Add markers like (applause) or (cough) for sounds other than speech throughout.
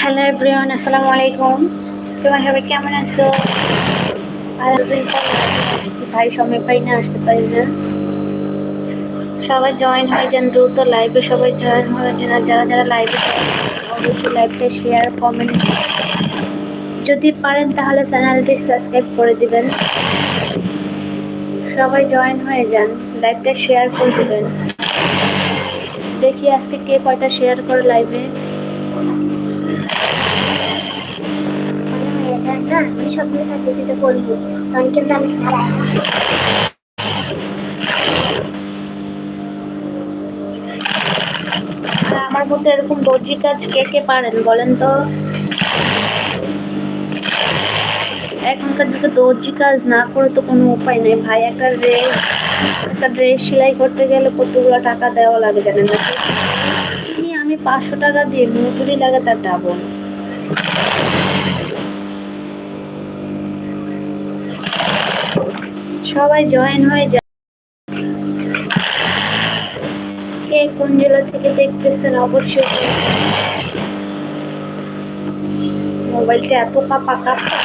Hello everyone আসসালামু আলাইকুম তোমার সবাই কেমন আছো আর আসছি ভাই, সময় পাই না, আসতে পারি না। সবাই জয়েন হয়ে যান দ্রুত লাইভে সবাই জয়েন হয়ে যান আর যারা যারা লাইভে অবশ্যই লাইভটা শেয়ার কমেন্ট যদি পারেন, তাহলে চ্যানেলটি সাবস্ক্রাইব করে দিবেন। সবাই জয়েন হয়ে যান লাইভটা শেয়ার করে দিবেন। দেখি আজকে কে কয়টা শেয়ার করে লাইভে আমার মধ্যে এরকম দর্জি কাজ কে কে পারেন বলেন তো? এখনকার যুগে দর্জি কাজ না করে তো কোনো উপায় নেই। ভাই, একটা ড্রেস একটা ড্রেস সেলাই করতে গেলে কতগুলো টাকা দেওয়া লাগে জানেন না কি আমি পাঁচশো টাকা দিয়ে মজুরি লাগে তার ডাবল সবাই জয়েন হয়ে যায়। কে কোন জেলা থেকে দেখতেছেন অবশ্যই মোবাইলটা এত কাপা কাপা।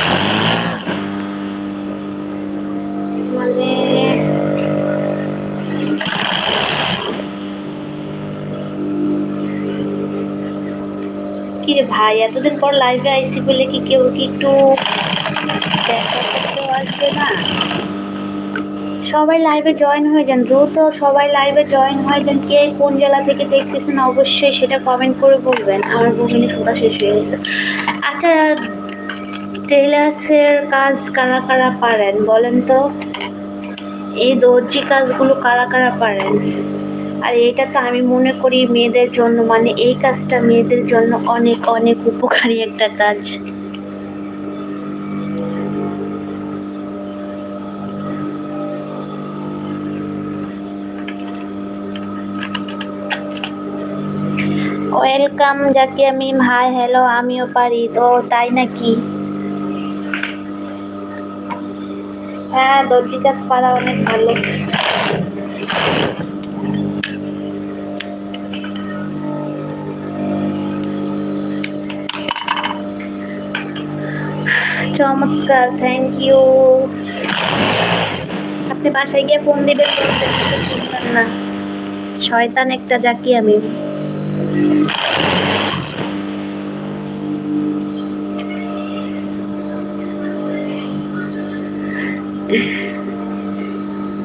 মানে কি রে ভাই, এতদিন পর লাইভে আইসি বলে কি কেউ কি একটু আসবে না? সবাই লাইভে জয়েন হয়ে যান, দ্রুত সবাই লাইভে জয়েন হয়ে যান, কে কোন জেলা থেকে দেখতেছেন অবশ্যই সেটা কমেন্ট করে বলবেন। আমার বমিনি সুতা শেষ হয়ে গেছে। আচ্ছা টেলার্সের কাজ কারা কারা পারেন বলেন তো? এই দর্জি কাজগুলো কারা কারা পারেন? আর এটা তো আমি মনে করি মেয়েদের জন্য মানে এই কাজটা মেয়েদের জন্য অনেক অনেক উপকারী একটা কাজ। Welcome Zakia Mim hi hello আমিও পারি তো, তাই নাকি? হ্যাঁ দর্জি কাজ পারা অনেক ভালো। চমৎকার থ্যাংক ইউ আপনি বাসায় গিয়ে ফোন দিবেন না। শয়তান একটা জাকি আমি।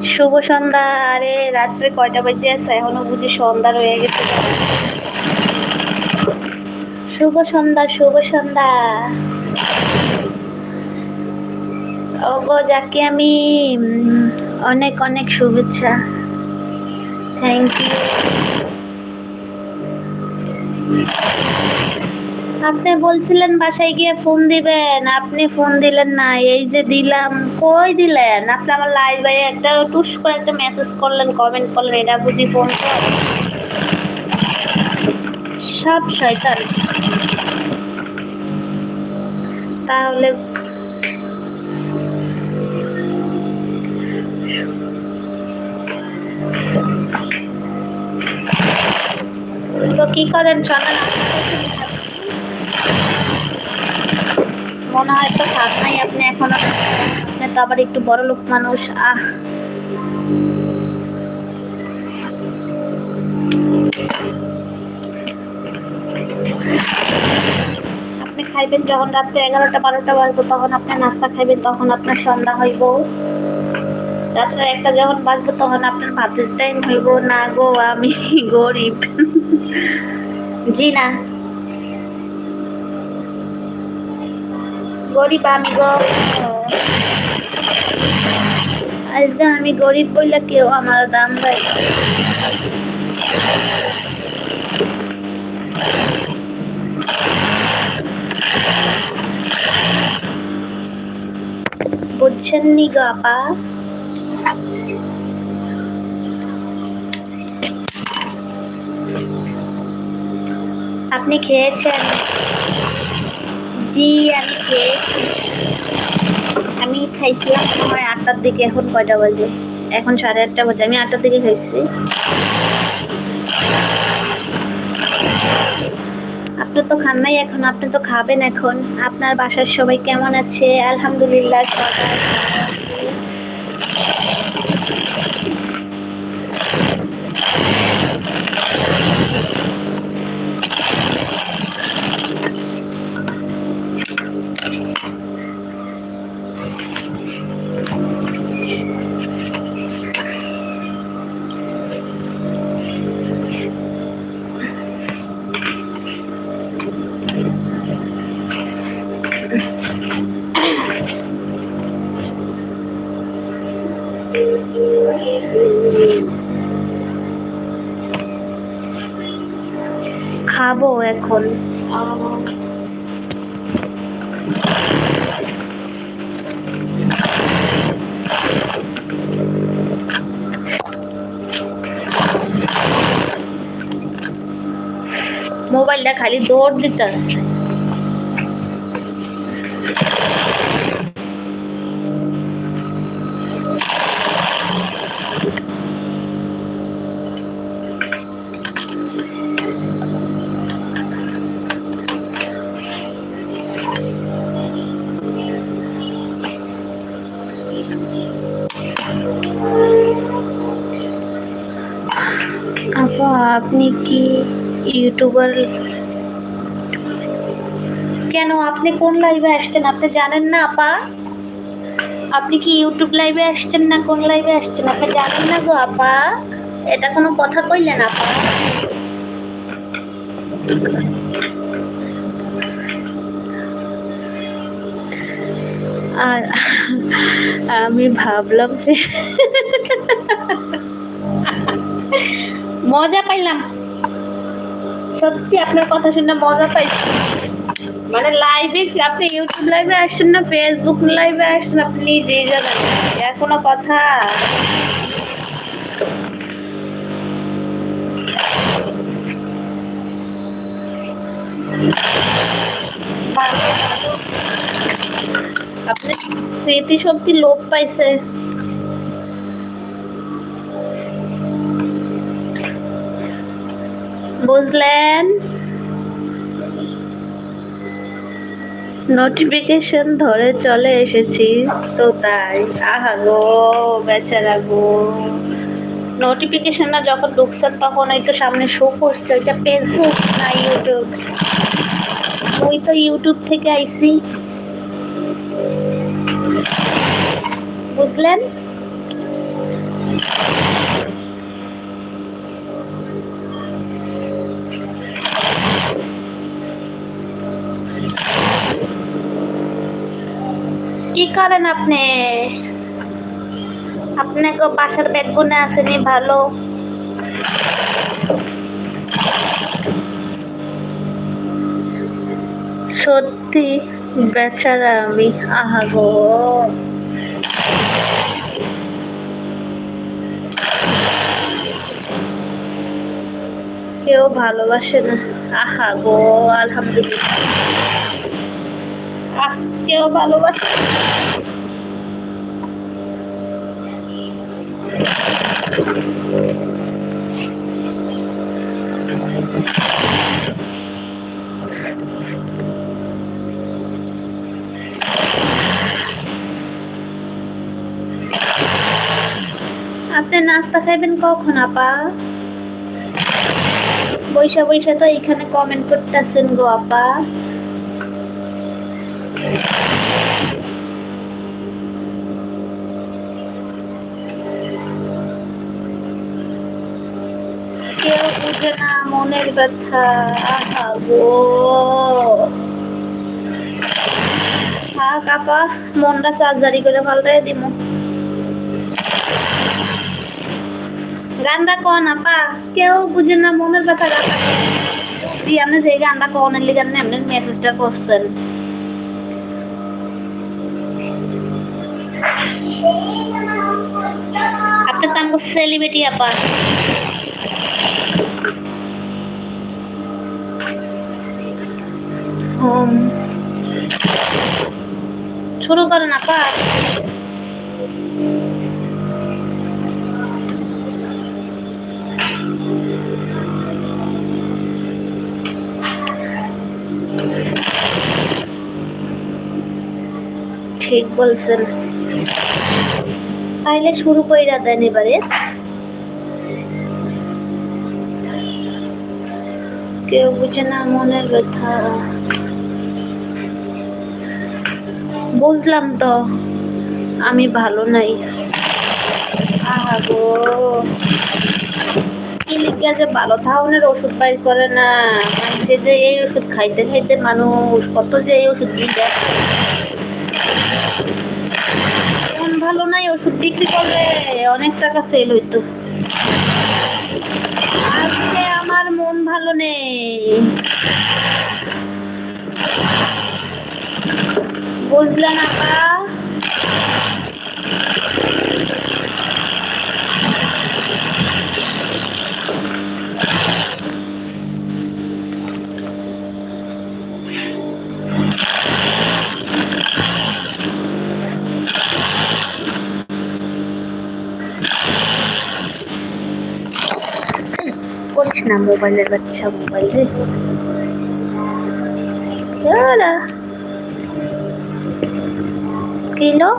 শুভ সন্ধ্যা। আরে, রাত্রে কয়টা বাজে আছে? এখনও বুঝি সন্ধ্যা রয়ে গেছে। শুভ সন্ধ্যা শুভ সন্ধ্যা। ওগো, যাকে আমি অনেক অনেক শুভেচ্ছা। থ্যাংক ইউ আপনি বলছিলেন বাসায় গিয়ে ফোন দিবেন, আপনি ফোন দিলেন না, এই যে দিলাম। কই দিলেন? আপনি আমার লাইভে একটা টুস করে একটা মেসেজ করলেন কমেন্ট করলেন, এটা বুঝি ফোন কর সব শয়তান। তাহলে তো কি করেন? চলেন মনে হয় তো থাক নাই, আপনি এখনও আপনি তো আবার একটু বড় লোক মানুষ, আহ। আপনি খাইবেন যখন রাত্রে এগারোটা, বারোটা বাজবো, তখন আপনি নাস্তা খাইবেন, তখন আপনার সন্ধ্যা হইব। রাত্রে একটা যখন বাজবো তখন আপনার ভাতের টাইম হইব না গো, আমি গরিব। জি না। গরিব আমি গো। আজকে আমি গরিব বললে কেউ আমার দাম দেয় বুঝছেন নি গো আপা? আপনি খেয়েছেন? জি, আমি খেয়েছি। আমি খাইছিলাম সময় আটটার দিকে, এখন কয়টা বাজে? এখন সাড়ে আটটা বাজে, আমি আটটার দিকে খাইছি। আপনি তো খান নাই এখন, আপনি তো খাবেন এখন। আপনার বাসার সবাই কেমন আছে? আলহামদুলিল্লাহ, সবাই এখন। মোবাইলটা খালি দৌড় দিতে আছে আপনি কি ইউটিউবার? কেন? আপনি কোন লাইভে আসছেন? আপনি জানেন না, আপা? আপনি কি ইউটিউব লাইভে আসছেন না কোন লাইভে আসছেন? আপনি জানেন না গো, আপা। এটা কোনো কথা কইলেন, আপা? আর আমি ভাবলাম যে মজা পাইলাম। সত্যি আপনার কথা শুনে মজা পাইছি। মানে লাইভে আপনি ইউটিউব লাইভে আসছেন না ফেসবুক লাইভে আসছেন, আপনি নিজেই জানেন। না। এখনও কথা? আপনি স্মৃতি শক্তি লোপ পাইছে। বুঝলেন? নোটিফিকেশন ধরে চলে এসেছি তো তাই। আহা গো, বেচারা গো। নোটিফিকেশনটা যখন ঢুকছেন তখন ওই তো সামনে শো করছে, ওইটা ফেসবুক না ইউটিউব ওই তো ইউটিউব থেকে আইছি। বুঝলেন? করেন আপনি? আপনাকে বাসার ব্যাকবোনে আসেনি, ভালো। সত্যি, বেচারা আমি, আহা গো। কেউ ভালোবাসে না, আহা গো, আলহামদুলিল্লাহ। আহ কেউ ভালোবাসে। আপনি নাস্তা খাইবেন কখন, আপা? বৈশা বৈশা তো এখানে কমেন্ট করতেছেন গো, আপা কেউ বুঝে না মনের ব্যথা গো। থাক আপা, মনটা সার্জারি করে পাল্টাই দিব গানটা কন আপা, কেউ বুঝে না মনের ব্যথা গানটা জি আপনি যে গানটা কনের লিগান এমনি মেসেজটা করছেন। আপনি তো আমাকে সেলিব্রিটি আপা। শুরু করো না কাজ ঠিক বলছেন। তাইলে শুরু করে দেন এবারে। কেউ বুঝে না, মনের ব্যথা। বুঝলাম তো, আমি ভালো নাই। আহা গো কি লিখে যে ভালো থাউনের ওষুধ বাইর করে না। মানুষে যে এই ওষুধ খাইতে খাইতে মানুষ, কত যে এই ওষুধ মন ভালো নাই, ওষুধ বিক্রি করলে অনেক টাকা সেল হইতো আজকে আমার মন ভালো নেই বুঝলেন আপা করিস না মোবাইলের বাচ্চা মোবাইল রে ইয়ালা। কিলো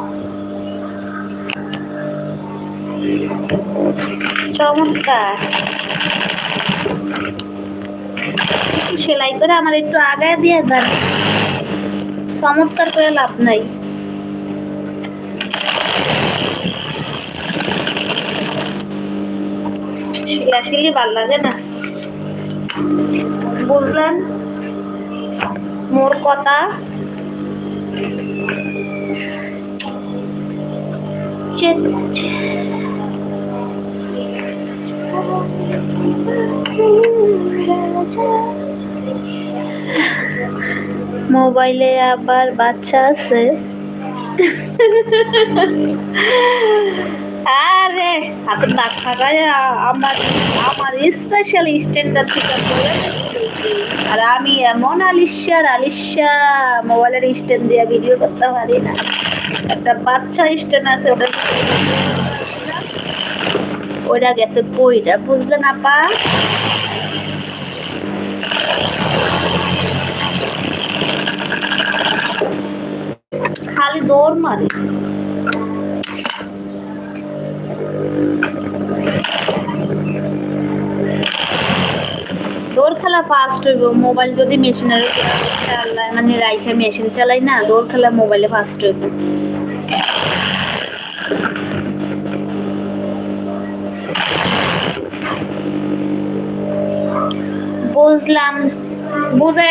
চমৎকার। সেলাই করে আমার একটু আগায় দিয়ে দেন। চমৎকার করে লাভ নাই। শিলাশিলি ভালো লাগে না। বুঝলেন? মোর কথা মোবাইলে আবার বাচ্চা আছে আরে হাতে আমার আমার স্পেশাল স্ট্যান্ডার্ড থেকে বলে। আর আমি এমন আলিশার আলিশা মোবাইলের স্ট্যান্ড দিয়ে ভিডিও করতে পারি না। একটা বাচ্চা স্ট্যান্ড আছে, ওটা ওইটা গেছে কইটা বুঝলেন আপা খালি দৌড় মারি দৌড় ফাস্ট হইব। মোবাইল যদি মেশিনের চালাই মানে রাইখে মেশিন চালাই না, দৌড় খেলা মোবাইলে ফাস্ট হইব। বুঝলাম। বুঝে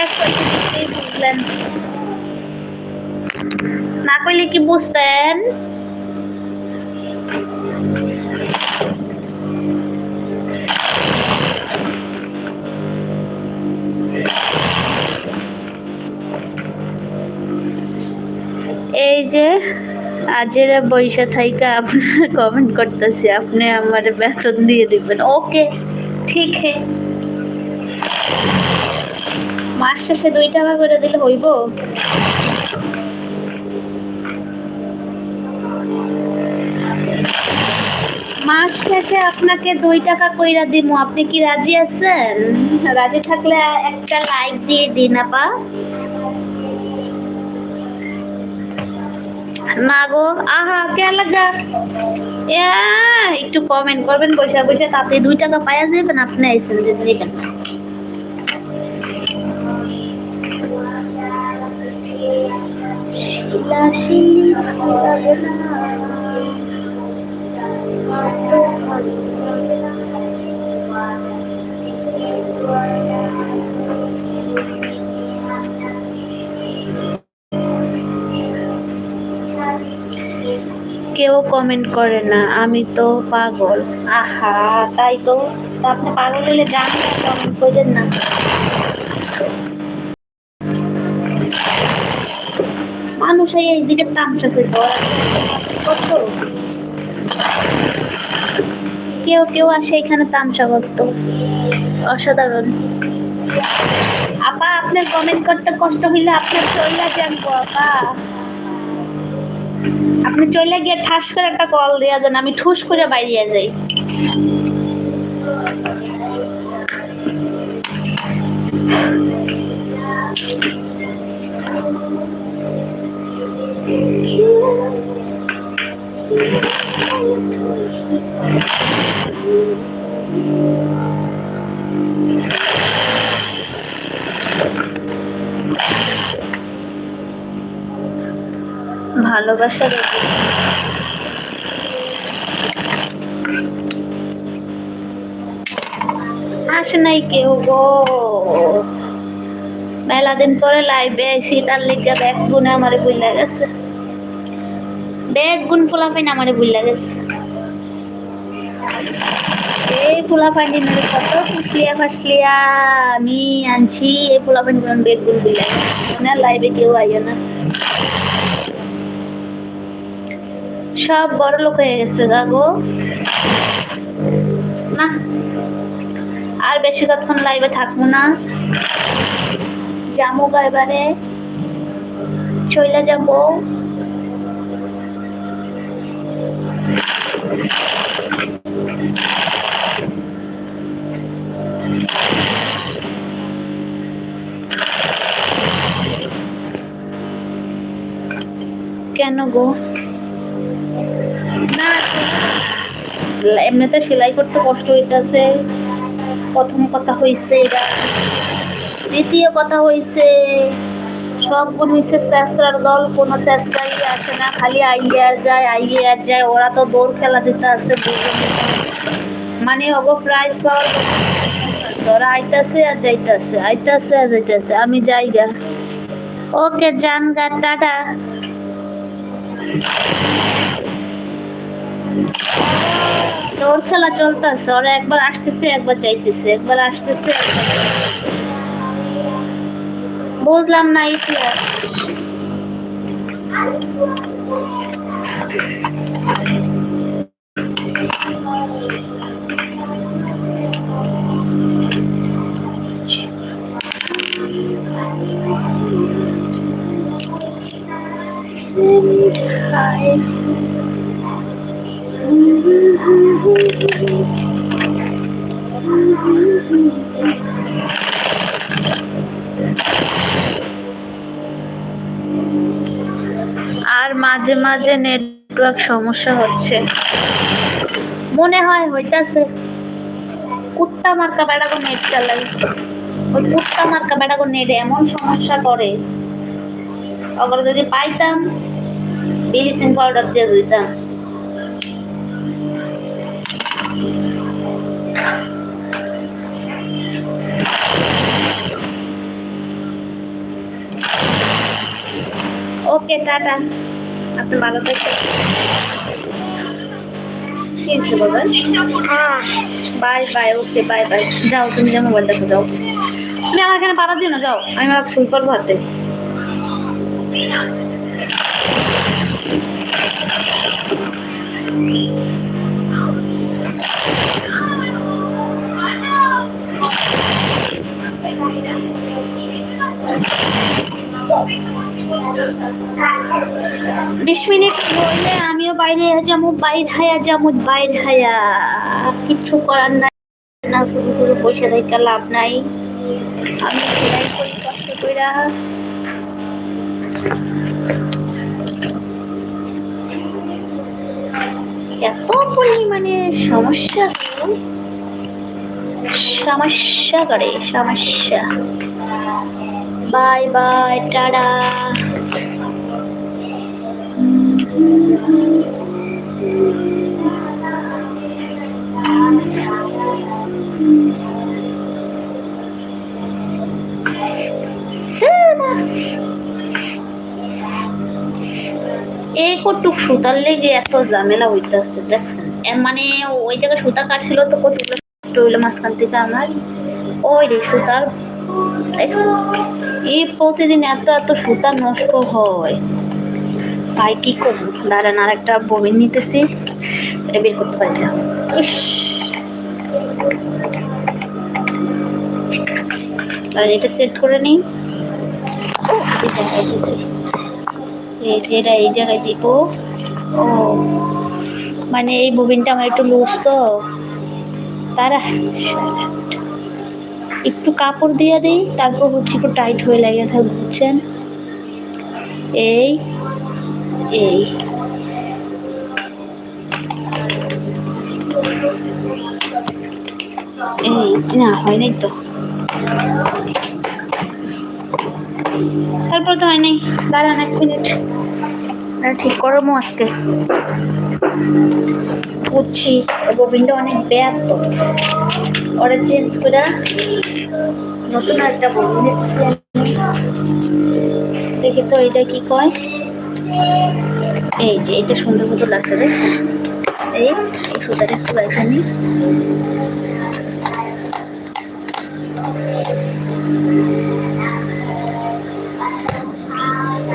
বুঝলেন? না কইলে কি বুঝতেন? এই যে আজেরা বৈশা থাইকা আপনার কমেন্ট করতেছি, আপনি আমার বেতন দিয়ে দিবেন। ওকে ঠিক হে। মাস শেষে দুই টাকা করে দিলে হইব? মাস শেষে আপনাকে দুই টাকা কইরা দিমু, আপনি কি রাজি আছেন? রাজি থাকলে একটা লাইক দিয়ে দিন আপা। না গো আহা, কে লাগা? একটু কমেন্ট করবেন পয়সা পয়সা তাতে দুই টাকা পাওয়া যাবেন আপনি আইসেন যে দেখেন শিলা, শিলি কেউ কমেন্ট করে না, আমি তো পাগল। আহা, তাই তো। আপনি পাগল হলে গান কমেন্ট করেন না। মানুষ এই দিকে তো কত কেউ কেউ আসে এখানে তামসা করতো। অসাধারণ। আপা, আপনার কমেন্ট করতে কষ্ট হইলে আপনার চলে যান আপা। আপনি চলে গিয়ে ঠাস করে একটা কল দেওয়া দেন আমি ঠুস করে বাইরে যাই। ভালোবাসা আসে নাই কেউ গো। মেলা দিন পরে লাইভে আইসি তার লিগে ব্যাগ গুনে ব্যাগ গুন পোলা আমারে বুঝলা গেছে। এই পোলা পাইন কত ফুসলিয়া ফাসলিয়া আমি আনছি এই পোলা পাইন ব্যাগ গুন বুঝলা গেছে। লাইভে কেউ আইও না। সব বড় লোক হয়ে গেছে গা গো। না, আর বেশি কতক্ষণ লাইভে থাকব না? যাব এবারে। চলে যাব। কেন গো? এমনিতে সেলাই করতে কষ্ট হইতেছে। প্রথম কথা হইছে এটা। দ্বিতীয় কথা হইছে, সব গুণ হইছে স্যাসরার দল, কোনো স্যাসরাই আসে না, খালি আইয়ে আর যায় আইয়ে আর যায়, ওরা তো দৌড় খেলা দিতে আছে মানে অগো প্রাইজ পাওয়ার ওরা আইতাছে আর যাইতাছে, আইতাছে আর যাইতাছে, আমি যাই গা। ওকে জান গা টাটা। দৌড় খেলা চলতেছে, ওরা একবার আসতেছে, একবার যাইতেছে, একবার আসতেছে, একবার যাইতেছে। বুঝলাম না ইতিহাস Send hi. আর মাঝে মাঝে নেটওয়ার্ক সমস্যা হচ্ছে। মনে হয় হইতাছে, কুত্তা মার্কা বেড়াগো নেট চালাই। ওই কুত্তা মার্কা বেড়াগো নেট এমন সমস্যা করে। অগর যদি পাইতাম ব্লিচিং পাউডার দিয়ে দিতাম ওকে টাটা আপনি ভালো থাকবেন। ঠিক আছে বাবা ওকে বাই বাই যাও, তুমি যে মোবাইল যাও। তুমি আমার এখানে পাড়া দিও না, যাও। আমি ভাব শুই করব হাতে বিশ মিনিট বললে আমিও বাইরে যাব, বাইর হায়া যাব, বাইর হায়া। কিচ্ছু করার নাই। না, শুধু শুধু পয়সা থেকে লাভ নাই। আমি এত পরিমাণে সমস্যা সমস্যা করে, সমস্যা। Bye bye, tata. এই কটুক সুতার লেগে এত ঝামেলা হইতেছে, দেখছেন? মানে ওই জায়গায় সুতা কাটছিল তো কতগুলো কষ্ট হইল মাঝখান থেকে আমার? ওই রে সুতার এই প্রতিদিন এত এত সুতা নষ্ট হয়। তাই কি করব? দাঁড়ান আর একটা বমিন নিতেছি। এটা বের করতে পারি না। ইস! আর এটা সেট করে নিই। এটা এই যে এটা এই জায়গায় দিব। ও মানে এই ববিনটা আমার একটু লুজ তো। তারা একটু কাপড় দিয়ে দিই, তারপর হচ্ছে একটু টাইট হয়ে লাগে থাকবে বুঝছেন? এই এই। এই, না, হয় নাই তো। তারপর তো হয় নাই। দাঁড়ান এক মিনিট ঠিক করব আজকে। বুঝছি ববিনটা অনেক ব্যাগ তো। ওরা চেঞ্জ করে নতুন একটা নিতেছি দেখি তো এটা কি কয়? এই যে, এটা সুন্দর মতো লাগছে এই এই সুতাটা একটু নিই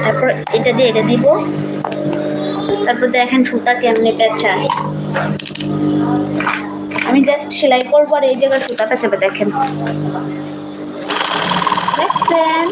তারপর এটা দিয়ে এটা দিব তারপর দেখেন সুতা কেমনে পেঁচায় আমি জাস্ট সেলাই করব আর এই জায়গায় সুতা পেঁচাবে দেখেন। দেখছেন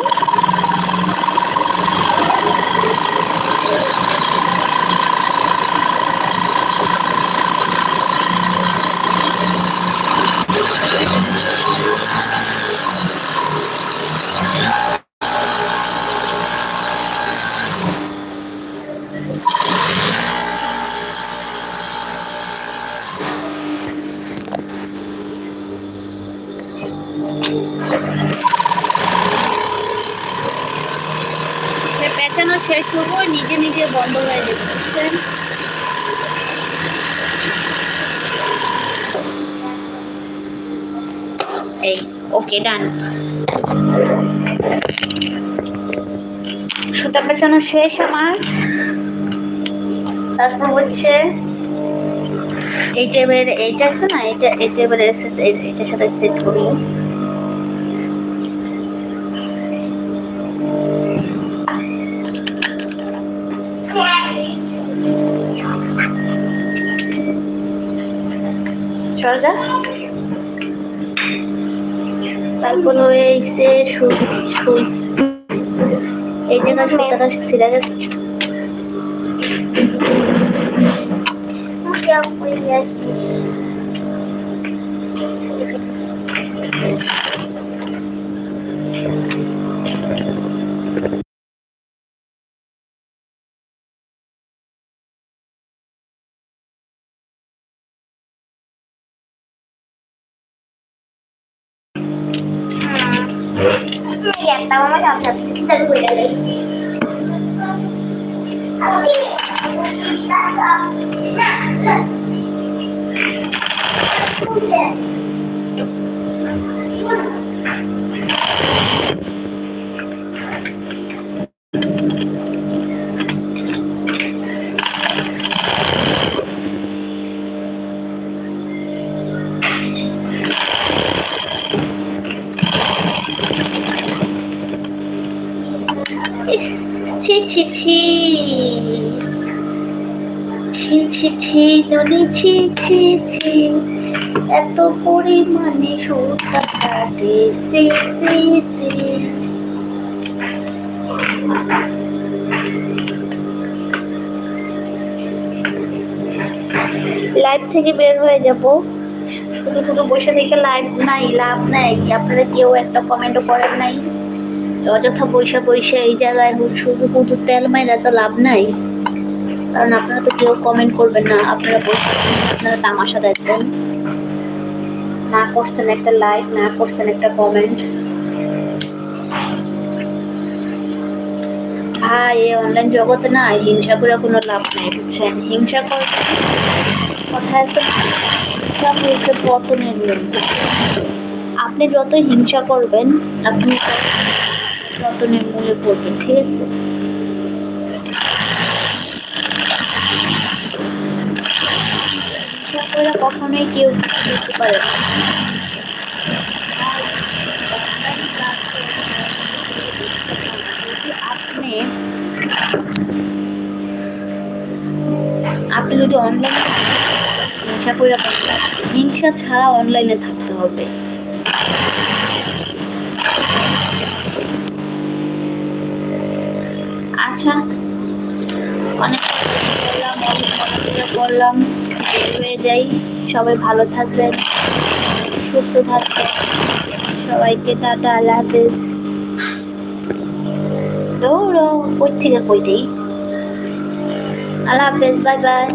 সে পেঁচানো শেষ হব নিজে নিজে বন্ধ হয়ে যাবে বুঝছেন এই ওকে ডান সুতা পেঁচানো শেষ আমার। তারপর হচ্ছে এই টেবিলের এইটা আছে না? এটা এই টেবিলের সাথে এটার সাথে সেট করি। সরজা তারপর হয়েছে সুইচ এই জায়গায় সুতাটা ছিঁড়ে গেছে ওকে আপনি আসবে একটা আমার আপনার চালু করে গেল (laughs) ইস, ননি ছি ছি ছি। এত পরিমাণে সুতা কাটে সে সে। সে লাইভ থেকে বের হয়ে যাব। শুধু শুধু বসে থেকে লাইভ নাই, লাভ নাই। আপনারা কেউ একটা কমেন্টও করেন নাই। অযথা পয়সা পয়সা এই জায়গায় শুধু শুধু তেল মাইরা তো লাভ নাই। কারণ আপনারা তো কেউ কমেন্ট করবেন না, আপনারা আপনারা তামাশা দেখবেন না করছেন একটা লাইক না করছেন একটা কমেন্ট ভাই, এই অনলাইন জগতে না হিংসা করে কোনো লাভ নেই, বুঝছেন? হিংসা করে কথা আছে পতনের নিয়ম আপনি যত হিংসা করবেন, আপনি পতনের মূলে পড়বেন, ঠিক আছে? হিংসা কখনোই কেউ করতে পারে না। আপনি আপনি যদি অনলাইনে হিংসা করে হিংসা ছাড়া অনলাইনে থাকতে হবে। আচ্ছা অনেক করলাম হয়ে যাই। সবাই ভালো থাকবেন, সুস্থ থাকবেন। সবাইকে টাটা, আল্লাহ হাফেজ। দৌড়ো কই থেকে কই দেই আল্লাহ হাফেজ, বাই বাই।